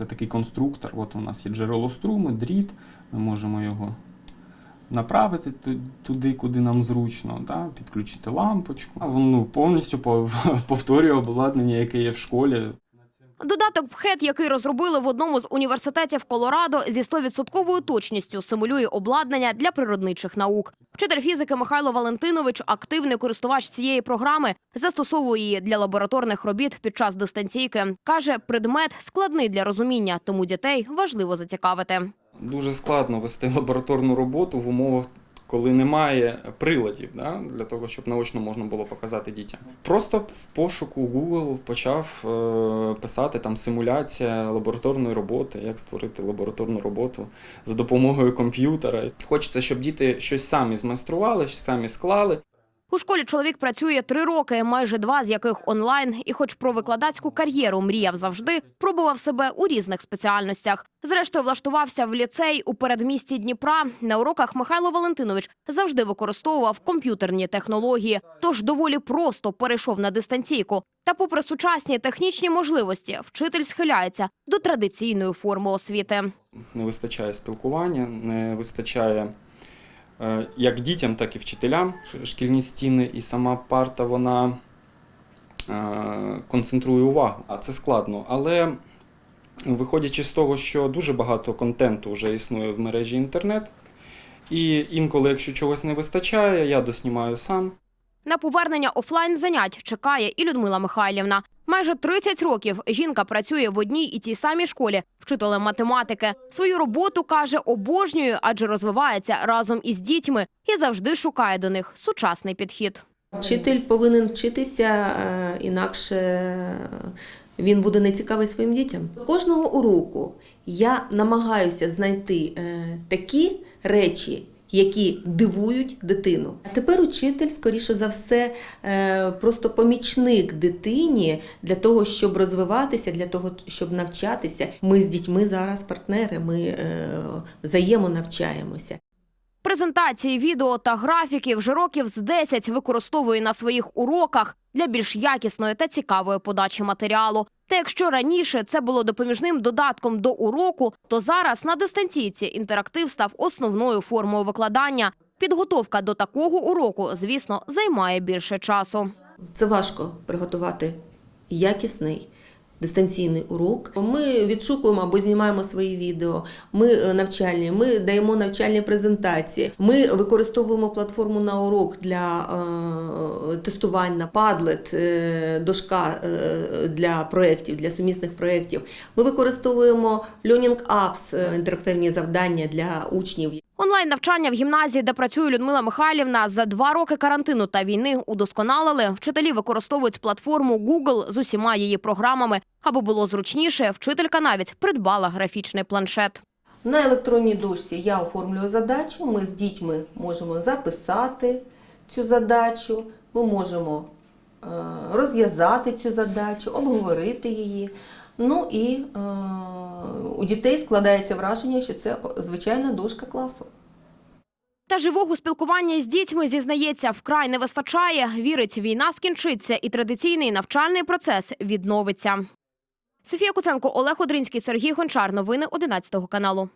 Це такий конструктор. От у нас є джерело струму, дріт. Ми можемо його направити туди, куди нам зручно, да? підключити лампочку. А воно повністю по- повторює обладнання, яке є в школі. Додаток ПХЕТ, який розробили в одному з університетів Колорадо, зі 100% точністю симулює обладнання для природничих наук. Вчитель фізики Михайло Валентинович, активний користувач цієї програми, застосовує її для лабораторних робіт під час дистанційки. каже, предмет складний для розуміння, тому дітей важливо зацікавити. Дуже складно вести лабораторну роботу в умовах, коли немає приладів, да? для того, щоб наочно можна було показати дітям. Просто в пошуку Google почав е, писати там симуляція лабораторної роботи, як створити лабораторну роботу за допомогою комп'ютера. Хочеться, щоб діти щось самі змайстрували, самі склали. У школі чоловік працює три роки, майже два з яких онлайн. І, хоч про викладацьку кар'єру мріяв завжди, пробував себе у різних спеціальностях. Зрештою, влаштувався в ліцей у передмісті Дніпра. На уроках Михайло Валентинович завжди використовував комп'ютерні технології, тож доволі просто перейшов на дистанційку. Та, попри сучасні технічні можливості, вчитель схиляється до традиційної форми освіти. Не вистачає спілкування, не вистачає як дітям, так і вчителям. Шкільні стіни і сама парта вона е, концентрує увагу. А це складно. Але виходячи з того, що дуже багато контенту вже існує в мережі інтернет, і інколи, якщо чогось не вистачає, я доснімаю сам. На повернення офлайн занять чекає і Людмила Михайлівна. Майже 30 років жінка працює в одній і тій самій школі вчителем математики. Свою роботу каже, обожнює, адже розвивається разом із дітьми і завжди шукає до них сучасний підхід. Вчитель повинен вчитися, е, інакше він буде нецікавий своїм дітям. Кожного уроку я намагаюся знайти е, такі речі, які дивують дитину. А тепер учитель, скоріше за все, е, просто помічник дитині для того, щоб розвиватися, для того, щоб навчатися. Ми з дітьми зараз партнери, ми е, взаємонавчаємося. Презентації, відео та графіки вже років з 10 використовує на своїх уроках для більш якісної та цікавої подачі матеріалу. Та якщо раніше це було допоміжним додатком до уроку, то зараз на дистанційці інтерактив став основною формою викладання. Підготовка до такого уроку, звісно, займає більше часу. Це важко приготувати якісний дистанційний урок. Ми відшукуємо або знімаємо свої відео. Ми е, навчальні, ми даємо навчальні презентації. Ми використовуємо платформу на урок для е, тестування е, дошка е, для проєктів, для сумісних проєктів. Ми використовуємо Learning Apps, інтерактивні завдання для учнів. Онлайн навчання в гімназії, де працює Людмила Михайлівна, за два роки карантину та війни удосконалили. Вчителі використовують платформу Google з усіма її програмами. Аби було зручніше, вчителька навіть придбала графічний планшет. На електронній дошці я оформлюю задачу. Ми з дітьми можемо записати цю задачу, ми можемо е, розв'язати цю задачу, обговорити її. Ну і е, у дітей складається враження, що це звичайна дошка класу. Та живого спілкування із дітьми зізнається, вкрай не вистачає. Вірить, війна скінчиться і традиційний навчальний процес відновиться. Софія Куценко, Олег Одринський, Сергій Гончар. Новини 11 каналу.